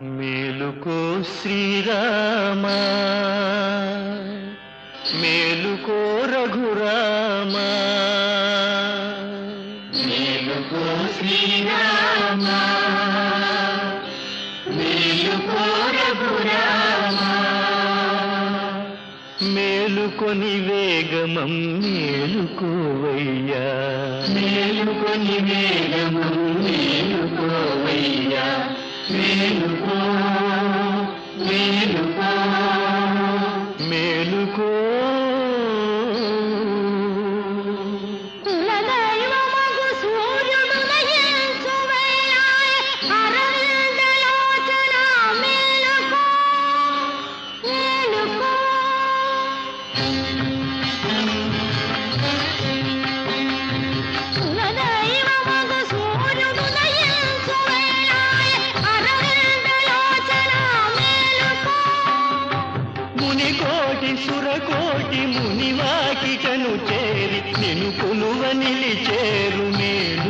మేలుకో శ్రీరామా మేలుకో రఘురామా. మేలుకో శ్రీరామా మేలుకో రఘురామా. మేలుకొని వేగమం మేలుకోవయ్యా మేలుకొని వేగమం మేలుకోవయ్యా మేలుకో మేలుకో మేలుకో ముని కోటి సుర కోటి మునివాకి మునివాకిటను చేరి నేను కొలువ నిలిచేరు నేను